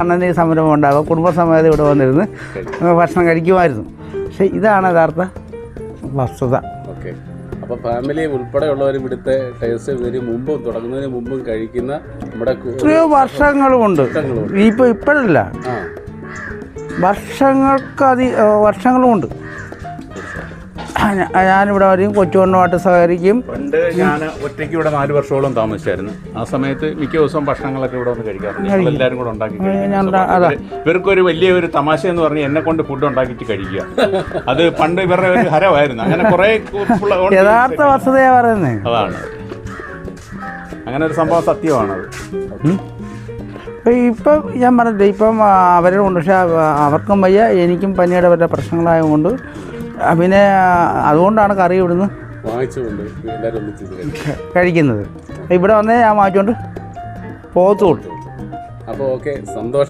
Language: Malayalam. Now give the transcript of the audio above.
അണ്ണന് ഈ സംരംഭം ഉണ്ടാകും. കുടുംബസമേതം ഇവിടെ വന്നിരുന്ന് ഭക്ഷണം കഴിക്കുമായിരുന്നു. പക്ഷെ ഇതാണ് യഥാർത്ഥ വസ്തുത. ഓക്കെ. അപ്പോൾ ഫാമിലി ഉള്ളവരും ഇവിടുത്തെ ടേസ്റ്റ് ഇതിന് മുമ്പും തുടങ്ങുന്നതിന് മുമ്പും കഴിക്കുന്ന നമ്മുടെ എത്രയോ വർഷങ്ങളുമുണ്ട്. ഇപ്പോൾ ഇപ്പോഴല്ല. വർഷങ്ങൾക്ക് അതി വർഷങ്ങളുമുണ്ട്. ഞാനിവിടെ വരും കൊച്ചുകൊണ്ടുമായിട്ട് സഹകരിക്കും. പണ്ട് ഞാൻ ഒറ്റയ്ക്ക് ഇവിടെ നാല് വർഷത്തോളം താമസിച്ചായിരുന്നു. ആ സമയത്ത് മിക്ക ദിവസവും ഭക്ഷണങ്ങളൊക്കെ ഇവിടെ വന്ന് കഴിക്കാറുണ്ട്. ഞങ്ങൾ എല്ലാവരും കൂടെ ഉണ്ടാക്കി കഴിക്കും. ഇവർക്കൊരു വലിയ ഒരു തമാശ എന്ന് പറഞ്ഞ് എന്നെ കൊണ്ട് ഫുഡ് ഉണ്ടാക്കിയിട്ട് കഴിക്കുക. അത് പണ്ട് ഇവരുടെ ഒരു ഹരമായിരുന്നു. അങ്ങനെ കുറെ യഥാർത്ഥ വസ്തുതയാ പറയുന്നത് അതാണ്. അങ്ങനെ ഒരു സംഭവം സത്യമാണത്. ഇപ്പം ഞാൻ പറഞ്ഞില്ല ഇപ്പം അവരുടെ കൊണ്ട് പക്ഷേ അവ- അവർക്കും വയ്യ എനിക്കും പനിയുടെ വല്ല പ്രശ്നങ്ങളായതുകൊണ്ട് പിന്നെ അതുകൊണ്ടാണ് കറി ഇവിടുന്ന് കഴിക്കുന്നത്. ഇവിടെ വന്നേ ഞാൻ വാങ്ങിച്ചുകൊണ്ട് പോകത്തുള്ളൂ. അപ്പോൾ ഓക്കെ സന്തോഷം.